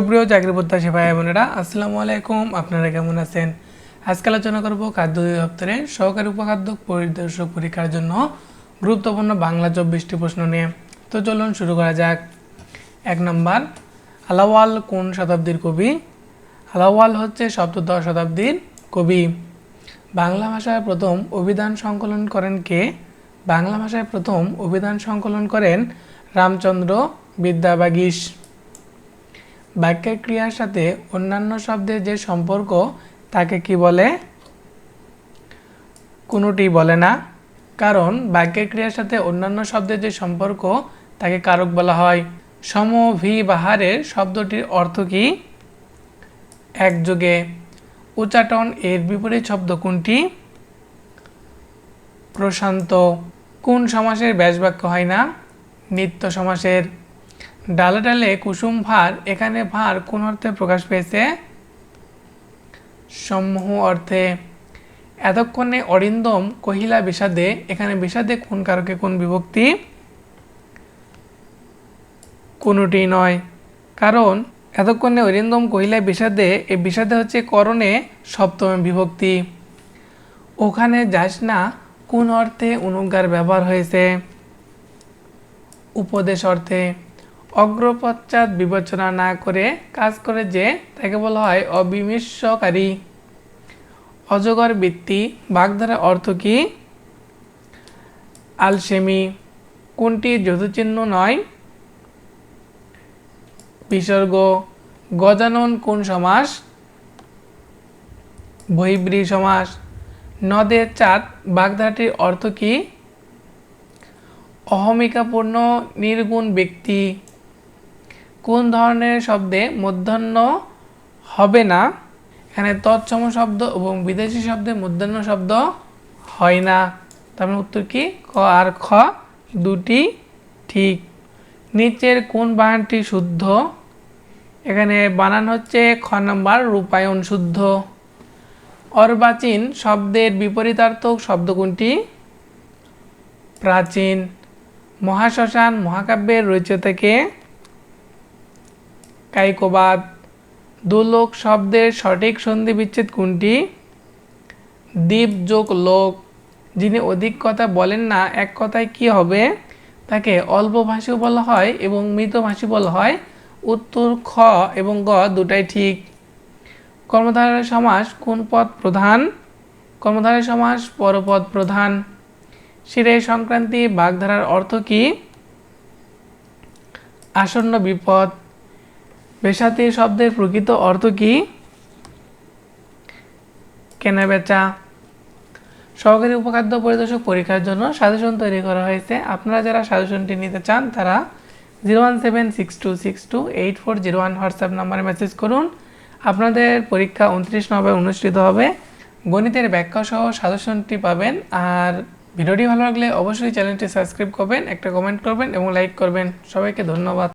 সুপ্রিয় চাকরি প্রত্যাশী ভাই বোনেরা, আসসালামু আলাইকুম। আপনারা কেমন আছেন? আজকে আলোচনা করব খাদ্য দপ্তরের সহকারী উপখাদ্য পরিদর্শক পরীক্ষার জন্য গুরুত্বপূর্ণ বাংলা চব্বিশটি প্রশ্ন নিয়ে। তো চলুন শুরু করা যাক। এক নম্বর, আলাওয়াল কোন শতাব্দীর কবি? আলাওয়াল হচ্ছে সপ্তদশ শতাব্দীর কবি। বাংলা ভাষায় প্রথম অভিধান সংকলন করেন কে? বাংলা ভাষায় প্রথম অভিধান সংকলন করেন রামচন্দ্র বিদ্যাবাগীশ বাক্যের ক্রিয়ার সাথে অন্যান্য শব্দের যে সম্পর্ক, তাকে কি বলে? কোনোটি বলে না। কারণ বাক্যের ক্রিয়ার সাথে অন্যান্য শব্দের যে সম্পর্ক, তাকে কারক বলা হয়। সম ভি বাহারের শব্দটির অর্থ কি? একযোগে। উচ্চাটন এর বিপরীত শব্দ কোনটি? প্রশান্ত। কোন সমাসের ব্যাস বাক্য হয় না? নিত্য সমাসের। ডালে ডালে কুসুম ভার, এখানে ভার কোন অর্থে প্রকাশ পেয়েছে? সমূহ অর্থে, এতক্ষণে অরিন্দম কহিলা বিষাদে, এখানে বিষাদে কোন কারকে কোন বিভক্তি? কোনোটি নয়। কারণ, এতক্ষণে অরিন্দম কহিলা বিষাদে এই বিষাদে হচ্ছে করণে সপ্তমে বিভক্তি। ওখানে যাস না, কোন অর্থে অনুজ্ঞার ব্যবহার হয়েছে? উপদেশ অর্থে অগ্রপশ্চাৎ বিবেচনা না করে কাজ করে যে তাকে বলা হয় অবিমিশ্বকারী অজগর বৃত্তি বাগধারা অর্থ কি? আলসেমি। কোনটি যথুচিহ্ন নয়? বিসর্গ। গজানন কোন সমাস? বহিব্রী সমাস। নদের চাঁদ, বাগধারাটির অর্থ কি? অহমিকাপূর্ণ, নির্গুণ ব্যক্তি। কোন ধরনের শব্দে মধ্যাহ্ন হবে না? এখানে তৎসম শব্দ এবং বিদেশি শব্দে মধ্যাহ্ন শব্দ হয় না। তার মানে উত্তর কি? ক আর খ দুটি ঠিক। নিচের কোন বানানটি শুদ্ধ? এখানে বানান হচ্ছে খ নম্বর রূপায়ণ শুদ্ধ। অর্বাচীন শব্দের বিপরীতার্থক শব্দ কোনটি? প্রাচীন। মহাশ্মশান মহাকাব্যের রচয়িতাকে কাইকোবাদ দুলোক শব্দের সঠিক সন্ধি বিচ্ছেদ কোনটি? দ্বীপ যোগ লোক। যিনি অধিক কথা বলেন না, এক কথায় কি হবে? তাকে অল্পভাষীও বলা হয় এবং মৃতভাষী বলা হয়। উত্তর খ এবং গ দুটাই ঠিক। কর্মধারের সমাস কোন পদ প্রধান? কর্মধারের সমাস পরপদ প্রধান। শিরে সংক্রান্তি বাগধারার অর্থ কি? আসন্ন বিপদ। বেসাতি শব্দের প্রকৃত অর্থ কি? কেনা বেচা। সহকারী উপখাদ্য পরিদর্শক পরীক্ষার জন্য সাজেশন তৈরি করা হয়েছে। আপনারা যারা সাজেশনটি নিতে চান, তারা zero one seven six two six two eight four zero one WhatsApp নাম্বারে মেসেজ করুন। আপনাদের পরীক্ষা উনত্রিশ নভেম্বর অনুষ্ঠিত হবে। গণিতের ব্যাখ্যা সহ সাজেশনটি পাবেন। আর ভিডিওটি ভালো লাগলে অবশ্যই চ্যানেলটি সাবস্ক্রাইব করবেন, একটা কমেন্ট করবেন এবং লাইক করবেন। সবাইকে ধন্যবাদ।